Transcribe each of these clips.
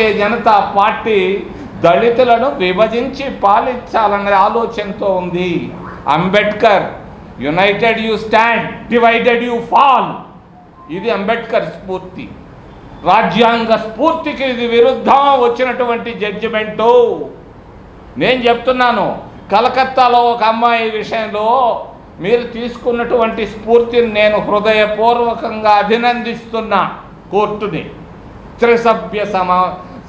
Bharatiya Janata party దళితులను విభజించి పాలించాలనే ఆలోచనతో ఉంది. Ambedkar united you stand divided you fall ఇది అంబేద్కర్ స్ఫూర్తి. రాజ్యాంగ స్ఫూర్తికి ఇది విరుద్ధం వచ్చినటువంటి జడ్జిమెంటు నేను చెప్తున్నాను కలకత్తాలో ఒక అమ్మాయి విషయంలో మీరు తీసుకున్నటువంటి స్ఫూర్తిని నేను హృదయపూర్వకంగా అభినందిస్తున్నా కోర్టుని. త్రిసభ్య సమా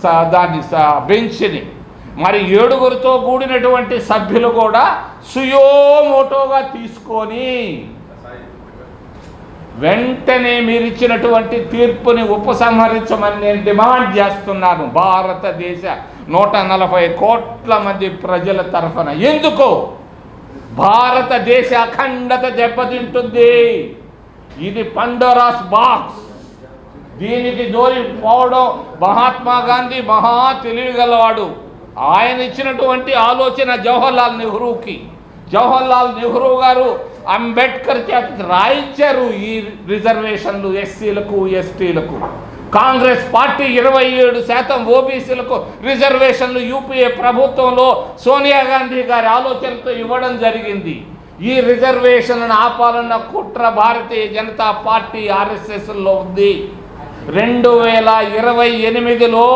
దాన్ని బెంచ్ని. మరి ఏడుగురితో కూడినటువంటి సభ్యులు కూడా సుయోమోటోగా తీసుకొని వెంటనే మీరు ఇచ్చినటువంటి తీర్పుని ఉపసంహరించమని నేను డిమాండ్ చేస్తున్నాను. భారతదేశ నూట నలభై కోట్ల మంది ప్రజల తరఫున. ఎందుకు? భారతదేశ అఖండత దెబ్బతింటుంది. ఇది పండోరాస్ బాక్స్ దీనికి జోలి పోవడం మహాత్మా గాంధీ మహా తెలివిగలవాడు ఆయన ఇచ్చినటువంటి ఆలోచన జవహర్లాల్ నెహ్రూకి. జవహర్లాల్ నెహ్రూ గారు అంబేద్కర్ చేత రాయించారు ఈ రిజర్వేషన్లు ఎస్సీలకు ఎస్టీలకు. కాంగ్రెస్ పార్టీ ఇరవై ఏడు శాతం ఓబీసీలకు రిజర్వేషన్లు యూపీఏ ప్రభుత్వంలో సోనియా గాంధీ గారి ఆలోచనతో ఇవ్వడం జరిగింది. ఈ రిజర్వేషన్లను ఆపాలన్న కుట్ర భారతీయ జనతా పార్టీ ఆర్ఎస్ఎస్లో ఉంది. రెండు వేల ఇరవై ఎనిమిదిలో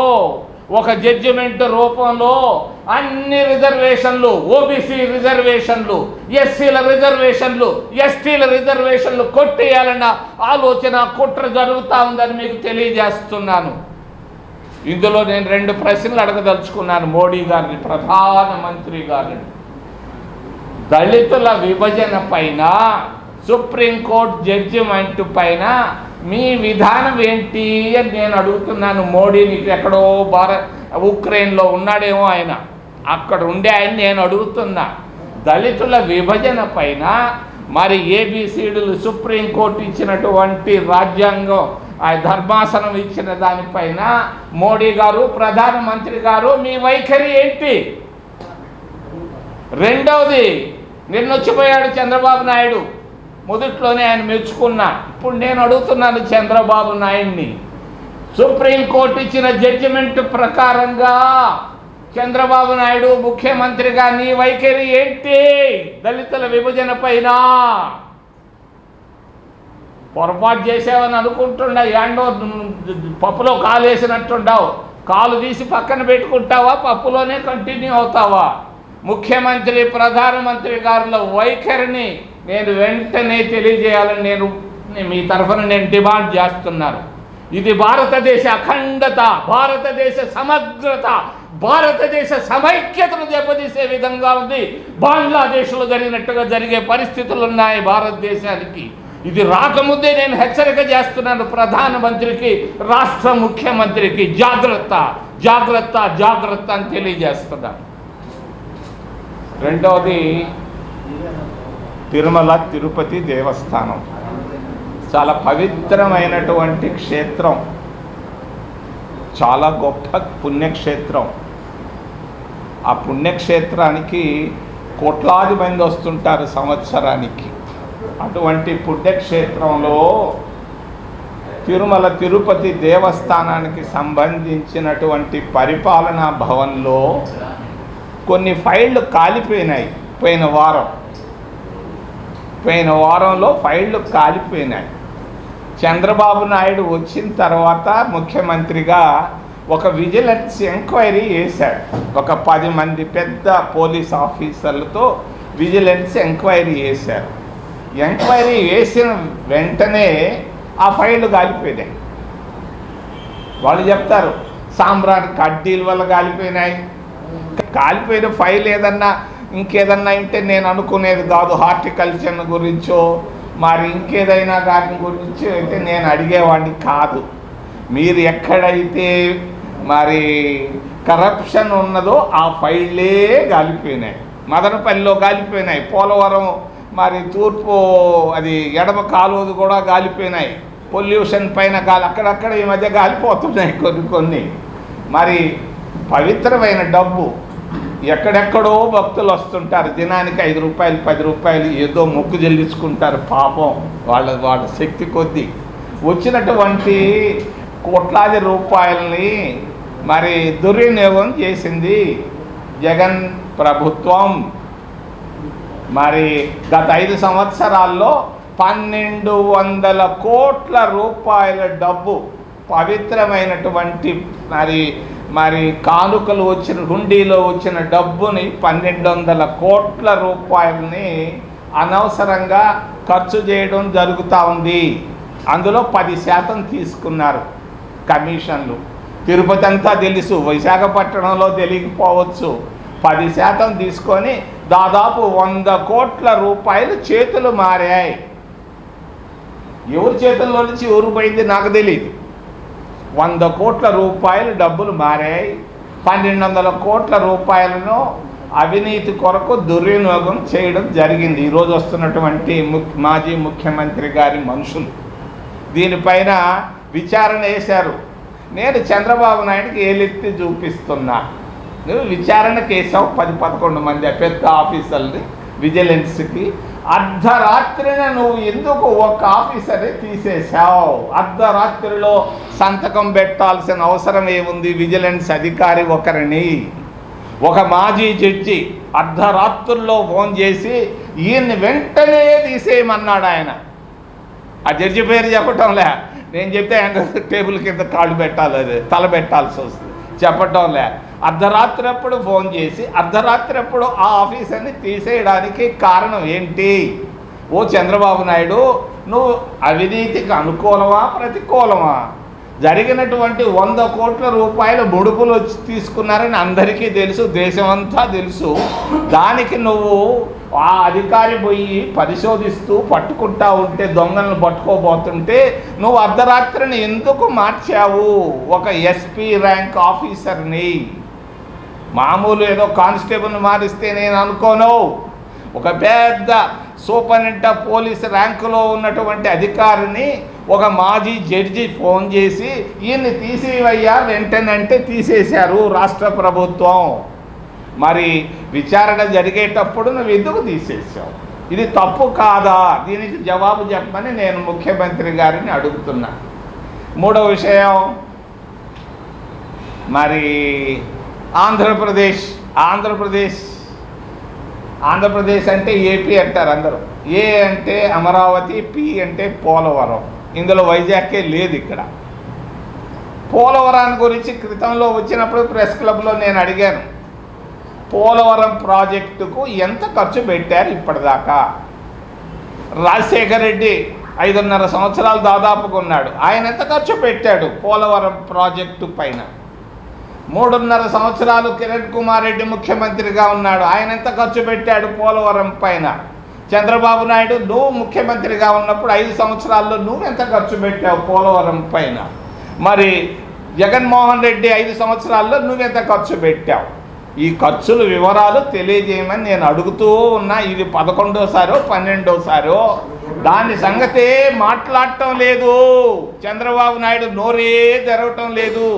ఒక జడ్జిమెంట్ రూపంలో అన్ని రిజర్వేషన్లు ఓబీసీ రిజర్వేషన్లు ఎస్సీల రిజర్వేషన్లు ఎస్టీల రిజర్వేషన్లు కొట్టేయాలన్న ఆలోచన కుట్ర జరుగుతూ ఉందని మీకు తెలియజేస్తున్నాను. ఇందులో నేను రెండు ప్రశ్నలు అడగదలుచుకున్నాను. మోడీ గారిని ప్రధానమంత్రి గారిని. దళితుల విభజన పైన సుప్రీంకోర్టు జడ్జిమెంట్ పైన మీ విధానం ఏంటి అని నేను అడుగుతున్నాను. మోడీని ఎక్కడో భారత్ ఉక్రెయిన్లో ఉన్నాడేమో ఆయన. అక్కడ ఉండే ఆయన నేను అడుగుతున్నా. దళితుల విభజన పైన మరి ఏబిసిడులు సుప్రీంకోర్టు ఇచ్చినటువంటి రాజ్యాంగం ఆ ధర్మాసనం ఇచ్చిన దానిపైన మోడీ గారు ప్రధానమంత్రి గారు మీ వైఖరి ఏంటి? రెండవది నిన్నొచ్చిపోయాడు చంద్రబాబు నాయుడు. మొదట్లోనే ఆయన మెచ్చుకున్నా. ఇప్పుడు నేను అడుగుతున్నాను చంద్రబాబు నాయుడిని. సుప్రీంకోర్టు ఇచ్చిన జడ్జిమెంట్ ప్రకారంగా చంద్రబాబు నాయుడు ముఖ్యమంత్రిగా నీ వైఖరి ఏంటి? దళితుల విభజన పైన. పొరపాటు చేసావని అనుకుంటుండా ఏండో పప్పులో కాలు వేసినట్టుండవు కాలు తీసి పక్కన పెట్టుకుంటావా? పప్పులోనే కంటిన్యూ అవుతావా? ముఖ్యమంత్రి ప్రధానమంత్రి గారుల వైఖరిని నేను వెంటనే తెలియజేయాలని నేను మీ తరఫున నేను డిమాండ్ చేస్తున్నాను ఇది భారతదేశ అఖండత భారతదేశ సమగ్రత భారతదేశ సమైక్యతను దెబ్బతీసే విధంగా ఉంది. బంగ్లాదేశ్లో జరిగినట్టుగా జరిగే పరిస్థితులు ఉన్నాయి భారతదేశానికి. ఇది రాకముందే నేను హెచ్చరిక చేస్తున్నాను ప్రధానమంత్రికి రాష్ట్ర ముఖ్యమంత్రికి. జాగ్రత్త జాగ్రత్త జాగ్రత్త అని తెలియజేస్తున్నాను. రెండవది తిరుమల తిరుపతి దేవస్థానం. చాలా పవిత్రమైనటువంటి క్షేత్రం. చాలా గొప్ప పుణ్యక్షేత్రం. ఆ పుణ్యక్షేత్రానికి కోట్లాది మంది వస్తుంటారు సంవత్సరానికి. అటువంటి పుణ్యక్షేత్రంలో తిరుమల తిరుపతి దేవస్థానానికి సంబంధించినటువంటి పరిపాలనా భవన్లో కొన్ని ఫైళ్ళు కాలిపోయినాయి పోయిన వారం. పోయిన వారంలో ఫైళ్ళు కాలిపోయినాయి. చంద్రబాబు నాయుడు వచ్చిన తర్వాత ముఖ్యమంత్రిగా ఒక విజిలెన్స్ ఎంక్వైరీ చేశాడు. ఒక పది మంది పెద్ద పోలీస్ ఆఫీసర్లతో విజిలెన్స్ ఎంక్వైరీ చేశారు. ఎంక్వైరీ వేసిన వెంటనే ఆ ఫైళ్ళు కాలిపోయినాయి. వాళ్ళు చెప్తారు సాంబ్రాన్ కడ్డీల వల్ల కాలిపోయినాయి. కాలిపోయిన ఫైల్ ఏదన్నా ఇంకేదన్నా అంటే నేను అనుకునేది కాదు హార్టికల్చర్ గురించో మరి ఇంకేదైనా దాని గురించి అయితే నేను అడిగేవాడిని కాదు. మీరు ఎక్కడైతే మరి కరప్షన్ ఉన్నదో ఆ ఫైళ్ళే కాలిపోయినాయి మదనపల్లిలో కాలిపోయినాయి పోలవరం మరి తూర్పు అది ఎడమ కాలువది కూడా గాలిపోయినాయి. పొల్యూషన్ పైన గాలి అక్కడక్కడ ఈ మధ్య గాలిపోతున్నాయి కొన్ని కొన్ని. మరి పవిత్రమైన డబ్బు. ఎక్కడెక్కడో భక్తులు వస్తుంటారు. దినానికి ఐదు రూపాయలు పది రూపాయలు ఏదో మొక్కు చెల్లించుకుంటారు పాపం. వాళ్ళ వాళ్ళ శక్తి కొద్దీ. వచ్చినటువంటి కోట్లాది రూపాయలని మరి దుర్వినియోగం చేసింది జగన్ ప్రభుత్వం. మరి గత ఐదు సంవత్సరాల్లో పన్నెండు వందల కోట్ల రూపాయల డబ్బు పవిత్రమైనటువంటి మరి మరి కానుకలు వచ్చిన హుండీలో వచ్చిన డబ్బుని పన్నెండు వందల కోట్ల రూపాయలని అనవసరంగా ఖర్చు చేయడం జరుగుతూ ఉంది. అందులో పది శాతం తీసుకున్నారు కమిషన్లు. తిరుపతి అంతా తెలుసు విశాఖపట్నంలో తెలియకపోవచ్చు. పది శాతం తీసుకొని దాదాపు వంద కోట్ల రూపాయలు చేతులు మారాయి. ఎవరి చేతుల్లో నుంచి ఎవరు పోయింది నాకు తెలియదు వంద కోట్ల రూపాయలు డబ్బులు మారాయి. పన్నెండు వందల కోట్ల రూపాయలను అవినీతి కొరకు దుర్వినియోగం చేయడం జరిగింది. ఈరోజు వస్తున్నటువంటి మాజీ ముఖ్యమంత్రి గారి మనుషులు దీనిపైన విచారణ వేశారు. నేను చంద్రబాబు నాయుడికి ఏలెత్తి చూపిస్తున్నా? నువ్వు విచారణ కేసావు పది పదకొండు మంది పెద్ద ఆఫీసర్ని విజిలెన్స్కి. అర్ధరాత్రిన నువ్వు ఎందుకు ఒక ఆఫీసర్ని తీసేశావు? అర్ధరాత్రిలో సంతకం పెట్టాల్సిన అవసరం ఏముంది? విజిలెన్స్ అధికారి ఒకరిని ఒక మాజీ జడ్జి అర్ధరాత్రుల్లో ఫోన్ చేసి ఈయన్ని వెంటనే తీసేయమన్నాడు ఆయన. ఆ జడ్జి పేరు చెప్పటంలే. నేను చెప్తే ఆయన టేబుల్ కింద కాళ్ళు పెట్టాలి అది తల పెట్టాల్సి వస్తుంది. చెప్పటంలే. అర్ధరాత్రి అప్పుడు ఫోన్ చేసి అర్ధరాత్రి అప్పుడు ఆ ఆఫీసర్ని తీసేయడానికి కారణం ఏంటి? ఓ చంద్రబాబు నాయుడు నువ్వు అవినీతికి అనుకూలమా ప్రతికూలమా? జరిగినటువంటి వంద కోట్ల రూపాయల ముడుపులు వచ్చి తీసుకున్నారని అందరికీ తెలుసు దేశమంతా తెలుసు. దానికి నువ్వు ఆ అధికారి పోయి పరిశోధిస్తూ పట్టుకుంటా ఉంటే దొంగలను పట్టుకోబోతుంటే నువ్వు అర్ధరాత్రిని ఎందుకు మార్చావు ఒక ఎస్పీ ర్యాంక్ ఆఫీసర్ని? మామూలు ఏదో కానిస్టేబుల్ని మారిస్తే నేను అనుకోను. ఒక పెద్ద సూపరింట పోలీస్ ర్యాంకులో ఉన్నటువంటి అధికారిని ఒక మాజీ జడ్జి ఫోన్ చేసి ఈయన్ని తీసేవయ్యా వెంటనంటే తీసేశారు రాష్ట్ర ప్రభుత్వం. మరి విచారణ జరిగేటప్పుడు నువ్వు ఎందుకు తీసేసావు ఇది తప్పు కాదా? దీనికి జవాబు చెప్పమని నేను ముఖ్యమంత్రి గారిని అడుగుతున్నా. మూడో విషయం మరి ఆంధ్రప్రదేశ్ ఆంధ్రప్రదేశ్ ఆంధ్రప్రదేశ్ అంటే ఏపీ అంటారు అందరూ. ఏ అంటే అమరావతి పి అంటే పోలవరం. ఇందులో వైజాగ్కే లేదు ఇక్కడ. పోలవరాన్ని గురించి క్రితంలో వచ్చినప్పుడు ప్రెస్ క్లబ్లో నేను అడిగాను. పోలవరం ప్రాజెక్టుకు ఎంత ఖర్చు పెట్టారు ఇప్పటిదాకా? రాజశేఖర్ రెడ్డి ఐదున్నర సంవత్సరాలు దాదాపుగా ఉన్నాడు. ఆయన ఎంత ఖర్చు పెట్టాడు పోలవరం ప్రాజెక్టు పైన? మూడున్నర సంవత్సరాలు కిరణ్ కుమార్ రెడ్డి ముఖ్యమంత్రిగా ఉన్నాడు. ఆయన ఎంత ఖర్చు పెట్టాడు పోలవరం పైన? చంద్రబాబు నాయుడు నువ్వు ముఖ్యమంత్రిగా ఉన్నప్పుడు ఐదు సంవత్సరాల్లో నువ్వెంత ఖర్చు పెట్టావు పోలవరం పైన? మరి జగన్మోహన్ రెడ్డి ఐదు సంవత్సరాల్లో నువ్వెంత ఖర్చు పెట్టావు? ఈ ఖర్చుల వివరాలు తెలియజేయమని నేను అడుగుతూ ఉన్నా. ఇది పదకొండోసారో పన్నెండోసారో దాని సంగతే మాట్లాడటం లేదు. చంద్రబాబు నాయుడు నోరే తెరవటం లేదు.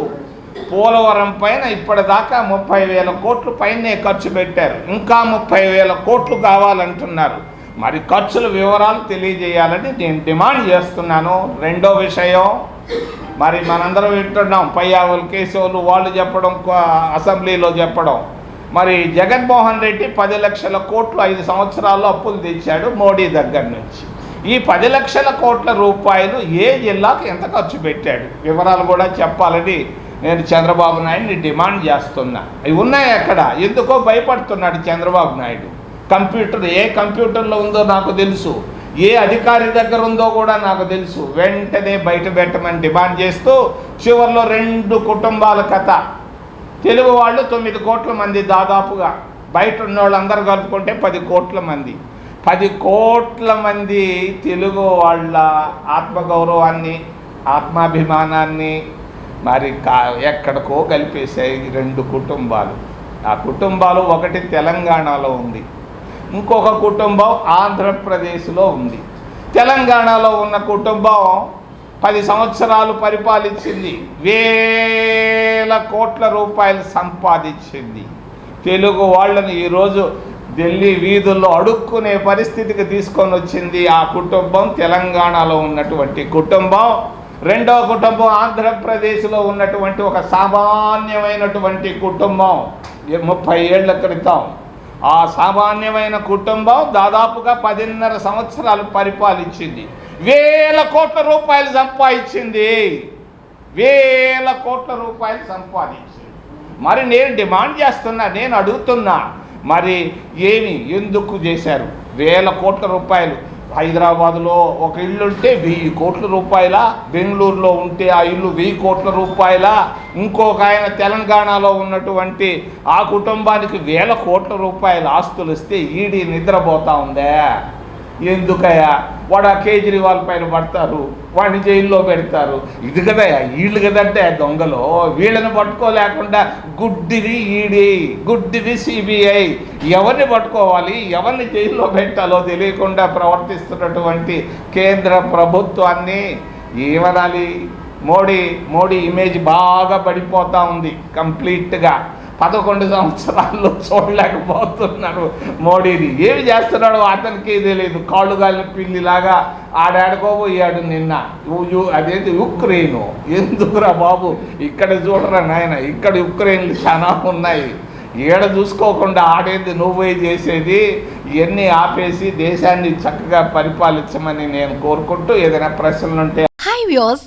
పోలవరం పైన ఇప్పటిదాకా ముప్పై వేల కోట్లు పైనే ఖర్చు పెట్టారు. ఇంకా ముప్పై వేల కోట్లు కావాలంటున్నారు. మరి ఖర్చుల వివరాలు తెలియజేయాలని నేను డిమాండ్ చేస్తున్నాను. రెండో విషయం మరి మనందరం వింటున్నాం పయ్యావులు కేశవులు వాళ్ళు చెప్పడం అసెంబ్లీలో చెప్పడం. మరి జగన్మోహన్ రెడ్డి పది లక్షల కోట్లు ఐదు సంవత్సరాల్లో అప్పులు తెచ్చాడు మోడీ దగ్గర నుంచి. ఈ పది లక్షల కోట్ల రూపాయలు ఏ జిల్లాకు ఎంత ఖర్చు పెట్టాడు? వివరాలు కూడా చెప్పాలని నేను చంద్రబాబు నాయుడిని డిమాండ్ చేస్తున్నా. అవి ఉన్నాయి అక్కడ. ఎందుకో భయపడుతున్నాడు చంద్రబాబు నాయుడు. కంప్యూటర్ ఏ కంప్యూటర్లో ఉందో నాకు తెలుసు. ఏ అధికారి దగ్గర ఉందో కూడా నాకు తెలుసు. వెంటనే బయట పెట్టమని డిమాండ్ చేస్తూ చివరిలో రెండు కుటుంబాల కథ. తెలుగు వాళ్ళు తొమ్మిది కోట్ల మంది దాదాపుగా. బయట ఉన్న వాళ్ళందరూ కలుపుకుంటే పది కోట్ల మంది. పది కోట్ల మంది తెలుగు వాళ్ళ ఆత్మగౌరవాన్ని ఆత్మాభిమానాన్ని మరి కా ఎక్కడికో కలిపేసాయి రెండు కుటుంబాలు. ఆ కుటుంబాలు ఒకటి తెలంగాణలో ఉంది. ఇంకొక కుటుంబం ఆంధ్రప్రదేశ్లో ఉంది. తెలంగాణలో ఉన్న కుటుంబం పది సంవత్సరాలు పరిపాలించింది. వేల కోట్ల రూపాయలు సంపాదించింది. తెలుగు వాళ్ళని ఈరోజు ఢిల్లీ వీధుల్లో అడుక్కునే పరిస్థితికి తీసుకొని వచ్చింది ఆ కుటుంబం తెలంగాణలో ఉన్నటువంటి కుటుంబం. రెండో కుటుంబం ఆంధ్రప్రదేశ్లో ఉన్నటువంటి ఒక సామాన్యమైనటువంటి కుటుంబం. ముప్పై ఏళ్ళ క్రితం ఆ సామాన్యమైన కుటుంబం దాదాపుగా పదిన్నర సంవత్సరాలు పరిపాలించింది. వేల కోట్ల రూపాయలు సంపాదించింది. వేల కోట్ల రూపాయలు సంపాదించింది. మరి నేను డిమాండ్ చేస్తున్నా నేను అడుగుతున్నా మరి ఏమి ఎందుకు చేశారు? వేల కోట్ల రూపాయలు. హైదరాబాద్లో ఒక ఇల్లు ఉంటే వెయ్యి కోట్ల రూపాయల బెంగళూరులో ఉంటే ఆ ఇల్లు వెయ్యి కోట్ల రూపాయల ఇంకొక ఆయన తెలంగాణలో ఉన్నటువంటి ఆ కుటుంబానికి వేల కోట్ల రూపాయల ఆస్తులు ఇస్తే ఈడీ నిద్రపోతా ఉందే. ఎందుకయ్యా? వాడు ఆ కేజ్రీవాల్ పైన పడతారు. వాడిని జైల్లో పెడతారు. ఇది కదా వీళ్ళు కదంటే దొంగలు. వీళ్ళని పట్టుకోలేకుండా గుడ్డిది ఈడీ గుడ్డిది సిబిఐ. ఎవరిని పట్టుకోవాలి ఎవరిని జైల్లో పెట్టాలో తెలియకుండా ప్రవర్తిస్తున్నటువంటి కేంద్ర ప్రభుత్వాన్ని ఏమనాలి? మోడీ మోడీ ఇమేజ్ బాగా పడిపోతూ ఉంది కంప్లీట్గా. పదకొండు సంవత్సరాల్లో చూడలేకపోతున్నారు మోడీని. ఏమి చేస్తున్నాడో అతనికి తెలియదు. కాళ్ళు గాలిన పిల్లిలాగా ఆడాడుకోబోయాడు నిన్న. అదేంటి ఉక్రెయిన్? ఎందుకురా బాబు? ఇక్కడ చూడరా నాయన ఇక్కడ ఉక్రెయిన్లు చాలా ఉన్నాయి. ఈడ చూసుకోకుండా ఆడేది నువ్వే చేసేది. ఇవన్నీ ఆపేసి దేశాన్ని చక్కగా పరిపాలించమని నేను కోరుకుంటూ ఏదైనా ప్రశ్నలు ఉంటే హాయ్ వ్యూస్